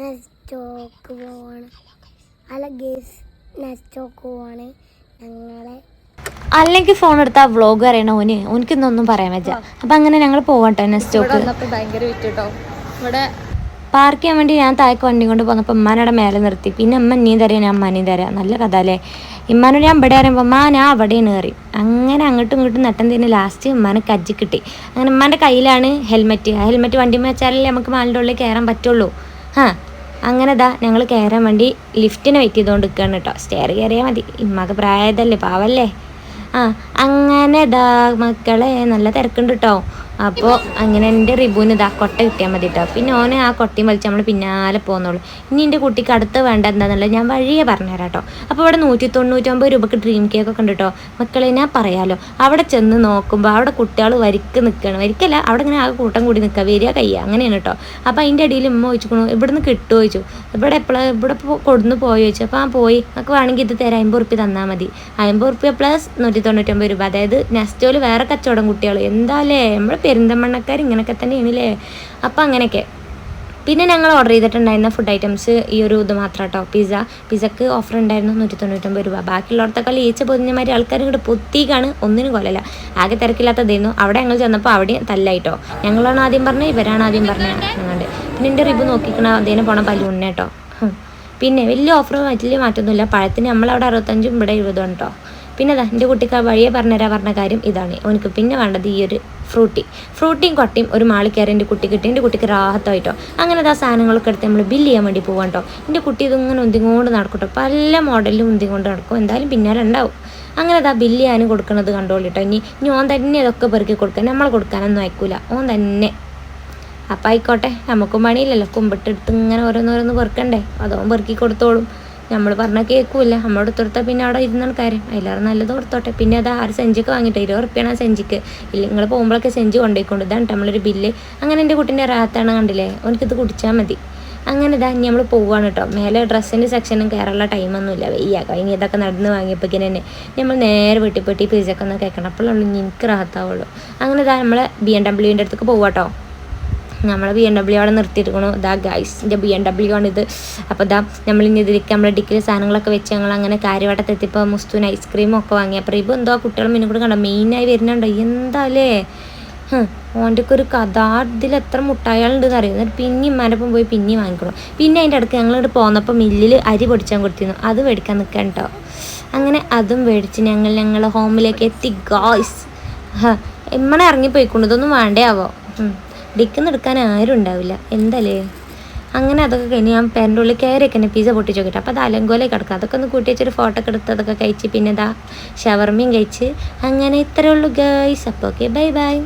നെസ്റ്റോക്ക് പോവാണ്. അല്ല ഗേസ് നെസ്റ്റോക്ക് പോവാണ്. ഞങ്ങളെ അല്ലെങ്കിൽ ഫോൺ എടുത്താൽ വ്ളോഗ് അറിയണ. ഓന് ഓനിക്കൊന്നും പറയാൻ പറ്റില്ല. അപ്പം അങ്ങനെ ഞങ്ങൾ പോവട്ടെ നെസ്റ്റോക്ക് ഭയങ്കര ഇവിടെ പാർക്ക് ചെയ്യാൻ വേണ്ടി ഞാൻ താഴേക്ക് വണ്ടി കൊണ്ട് പോന്നപ്പോൾ ഉമ്മാനോടെ മേലെ നിർത്തി. പിന്നെ അമ്മ നീ തരാം ഞാൻ അമ്മാനീ തരാം. നല്ല കഥ അല്ലേ? ഇമ്മാനോട് ഞാൻ ഇവിടെ അറിയുമ്പോൾ അമ്മ ഞാൻ അവിടെയാണ് കയറി അങ്ങനെ അങ്ങോട്ടും ഇങ്ങോട്ടും നട്ടം തിരിഞ്ഞ് ലാസ്റ്റ് ഉമ്മാനെ കജ്ജി കിട്ടി. അങ്ങനെ ഉമ്മാന്റെ കയ്യിലാണ് ഹെൽമെറ്റ്. ആ ഹെൽമെറ്റ് വണ്ടി വെച്ചാലല്ലേ നമുക്ക് മാലിന്റെ ഉള്ളിൽ കയറാൻ പറ്റുള്ളൂ. ആ അങ്ങനെ ദാ ഞങ്ങൾ കയറാൻ വേണ്ടി ലിഫ്റ്റിന് വെയിറ്റ് ചെയ്തുകൊണ്ട് നിൽക്കുകയാണ് കേട്ടോ സ്റ്റെയർ കയറിയാൽ മതി. ഇമ്മക്ക് പ്രായതല്ലേ പാവല്ലേ? ആ അങ്ങനെ ദാ മക്കളെ നല്ല തിരക്കുണ്ട് കേട്ടോ അപ്പോൾ അങ്ങനെ എന്റെ റിബുവിന് ഇതാ കൊട്ട കിട്ടിയാൽ മതി കേട്ടോ പിന്നെ ഓനെ ആ കൊട്ടയും വലിച്ച് നമ്മൾ പിന്നാലെ പോകുന്നുള്ളൂ ഇനി എന്റെ കുട്ടിക്ക് അടുത്ത് വേണ്ട എന്താണെന്നുള്ളത് ഞാൻ വഴിയെ പറഞ്ഞുതരാം കേട്ടോ അപ്പോൾ ഇവിടെ നൂറ്റി തൊണ്ണൂറ്റൊമ്പത് രൂപക്ക് ഡ്രീം കേക്ക് ഒക്കെ ഉണ്ട് കേട്ടോ മക്കളെ ഞാൻ പറയാമല്ലോ അവിടെ ചെന്ന് നോക്കുമ്പോൾ അവിടെ കുട്ടികൾ വരിക്ക് നിൽക്കുകയാണ് വരിക്കല്ല അവിടെ ഇങ്ങനെ ആ കൂട്ടം കൂടി നിൽക്കുക വരിക കയ്യ. അങ്ങനെയാണ് കേട്ടോ അപ്പോൾ അതിന്റെ അടിയിൽ ഉമ്മ ചോദിച്ചു ഇവിടുന്ന് കിട്ടുമോ ചോദിച്ചു. ഇവിടെ എപ്പോഴാണ് ഇവിടെ കൊടുന്ന് പോയി? ചോദിച്ചു. അപ്പോൾ ആ പോയി. നമുക്ക് വേണമെങ്കിൽ ഇത് തരാം. അമ്പത് റുപ്യ തന്നാൽ മതി. അമ്പത് റുപ്യ പ്ലസ് നൂറ്റി തൊണ്ണൂറ്റൊമ്പത് രൂപ. അതായത് നെസ്റ്റോയിൽ വേറെ കച്ചവടം കുട്ടികൾ എന്താ അല്ലേ? നമ്മുടെ പെരിന്തമണ്ണക്കാർ ഇങ്ങനെയൊക്കെ തന്നെയാണല്ലേ? അപ്പം അങ്ങനെയൊക്കെ. പിന്നെ ഞങ്ങൾ ഓർഡർ ചെയ്തിട്ടുണ്ടായിരുന്ന ഫുഡ് ഐറ്റംസ് ഈ ഒരു ഇത് മാത്രം കേട്ടോ പിസ്സ പിസ്സക്ക് ഓഫർ ഉണ്ടായിരുന്നു നൂറ്റി തൊണ്ണൂറ്റൊമ്പത് രൂപ. ബാക്കിയുള്ളടത്തൊക്കെ ഈച്ച പൊതിഞ്ഞമാതിരി ആൾക്കാർ ഇങ്ങോട്ട് പൊത്തിക്കാണ്. ഒന്നിനും കൊല്ലല്ല ആകെ തിരക്കില്ലാത്തതായിരുന്നു. അവിടെ ഞങ്ങൾ ചെന്നപ്പോൾ അവിടെ തല്ലായിട്ടോ. ഞങ്ങളാണ് ആദ്യം പറഞ്ഞത് ഇവരാണ് ആദ്യം പറഞ്ഞത് ഞങ്ങളുടെ പിന്നെ എന്റെ റിബ് നോക്കിക്കണ അതേനെ പോണ പല്ലുണ്ണ കേട്ടോ. പിന്നെ വലിയ ഓഫർ വലിയ മാറ്റമൊന്നുമില്ല പഴത്തിന് നമ്മളവിടെ അറുപത്തഞ്ചും ഇവിടെ എഴുപതും കേട്ടോ. പിന്നെ അതാ എന്റെ കുട്ടിക്ക് ആ വഴിയെ പറഞ്ഞുതരാ പറഞ്ഞ കാര്യം ഇതാണ്. അവനക്ക് പിന്നെ വേണ്ടത് ഈ ഒരു ഫ്രൂട്ടി. ഫ്രൂട്ടിയും കൊട്ടയും ഒരു മാളി കയറി എന്റെ കുട്ടി കിട്ടി. എന്റെ കുട്ടിക്ക് റാഹത്തായിട്ടോ. അങ്ങനെ ആ സാധനങ്ങളൊക്കെ എടുത്ത് നമ്മൾ ബില്ല് ചെയ്യാൻ വേണ്ടി പോകാം കേട്ടോ എന്റെ കുട്ടി ഇതിങ്ങനെ ഉന്തിങ്ങോണ്ട് നടക്കട്ടോ. കേട്ടോ പല മോഡലിലും ഉന്തിങ്ങോണ്ട് നടക്കും. എന്തായാലും പിന്നാലെ ഉണ്ടാവും അങ്ങനെ അതാ ബില്ല് ഞാൻ കൊടുക്കുന്നത് കണ്ടോളിട്ടോ ഇനി ഇനി ഓൻ തന്നെ ഇതൊക്കെ പെറുക്കി കൊടുക്കാൻ. നമ്മൾ കൊടുക്കാനൊന്നും അയക്കൂല. ഓൻ തന്നെ. അപ്പം ആയിക്കോട്ടെ. നമുക്കും പണിയില്ലല്ലോ. കുമ്പിട്ടെടുത്ത് ഇങ്ങനെ ഓരോന്നോരോന്ന് പെറുക്കണ്ടേ? അതോ പെറുക്കി കൊടുത്തോളും. നമ്മൾ പറഞ്ഞാൽ കേൾക്കൂല നമ്മളോട് കൊടുത്താൽ പിന്നെ അവിടെ ഇരുന്നാണ് കാര്യം. അതിലേറെ നല്ലത് ഓർത്തോട്ടെ പിന്നെ അത് ആറ് സെഞ്ചിക്ക് വാങ്ങിയിട്ട് ഇരുപത് റുപ്യാണ് ആ സെഞ്ചിക്ക്. ഇല്ല നിങ്ങൾ പോകുമ്പോഴൊക്കെ സെഞ്ച് കൊണ്ടുപോയിക്കൊണ്ട് ഇതാണ് നമ്മളൊരു ബില്ല് അങ്ങനെ എന്റെ കുട്ടീന്റെ റാത്താണ് കണ്ടില്ലേ? എനിക്കിത് കുടിച്ചാൽ മതി. അങ്ങനെ ഇതാ ഇനി നമ്മൾ പോവുകയാണ് കേട്ടോ. മേലെ ഡ്രസ്സിന്റെ സെക്ഷനും കയറാനുള്ള ടൈമൊന്നുമില്ല വെയ്യ. കഴിഞ്ഞ് ഇതൊക്കെ നടന്ന് വാങ്ങിയപ്പോഴേക്കും തന്നെ. നമ്മൾ നേരെ വെട്ടിപ്പെട്ടി പിസൊക്കെ ഒന്ന് കേൾക്കണം അപ്പോഴുള്ളൂ എനിക്ക് റാത്താവുള്ളൂ. അങ്ങനെ ഇതാ നമ്മളെ ബി എം ഡബ്ല്യുവിന്റെ അടുത്തേക്ക് പോവാട്ടോ നമ്മളെ ബി എം ഡബ്ല്യു അവിടെ നിർത്തിയിരിക്കണു. ഇതാ ഗൈസിന്റെ ബി എം ഡബ്ല്യു ആണിത് അപ്പോൾ ഇതാ നമ്മളിനി ഇതിലേക്ക് നമ്മളെ ഡിക്കിൽ സാധനങ്ങളൊക്കെ വെച്ച് ഞങ്ങൾ അങ്ങനെ കാര്യവട്ടത്തെത്തിയപ്പോൾ മുസ്തുവിന് ഐസ്ക്രീമും ഒക്കെ വാങ്ങി. അപ്പോൾ ഇപ്പോൾ എന്തോ കുട്ടികൾ മിന്നും കൂടെ കണ്ടോ മെയിനായി വരുന്നുണ്ടോ? എന്താല്ലേ ഓന്റെ ഒക്കെ ഒരു കഥ. എത്ര മുട്ടായാളുണ്ടെന്ന് അറിയാം? എന്നിട്ട് പിന്നെ ഇമ്മാനൊപ്പം പോയി പിന്നെ വാങ്ങിക്കണം. പിന്നെ അതിന്റെ അടുത്ത് ഞങ്ങളിവിടെ പോന്നപ്പോൾ മില്ലിൽ അരി പൊടിച്ചാൻ കൊടുത്തിരുന്നു. അത് മേടിക്കാൻ നിൽക്കാൻ കേട്ടോ അങ്ങനെ അതും മേടിച്ച് ഞങ്ങൾ ഞങ്ങൾ ഹോമിലേക്ക് എത്തി. ഗായ്സ് ഇമ്മണ ഇറങ്ങിപ്പോയിക്കൊണ്ട് ഇതൊന്നും വേണ്ടേ ആവോ. ഡിക്കുന്ന എടുക്കാൻ ആരും ഉണ്ടാവില്ല. എന്തല്ലേ? അങ്ങനെ അതൊക്കെ കഴിഞ്ഞ് ഞാൻ പേരന്റെ ഉള്ളിൽ കയറിയൊക്കെ എന്നെ പിസ പൊട്ടിച്ച് നോക്കിയിട്ട്. അപ്പോൾ അത് അലങ്കോലെ കിടക്കുക അതൊക്കെ ഒന്ന് കൂട്ടി വെച്ചൊരു ഫോട്ടോ ഒക്കെ എടുത്ത് അതൊക്കെ കഴിച്ച് പിന്നെ ഇതാ ഷവർമയും കഴിച്ച്. അങ്ങനെ ഇത്രയേ ഉള്ളൂ ഗൈസ് അപ്പോൾ ഓക്കെ ബൈ ബൈ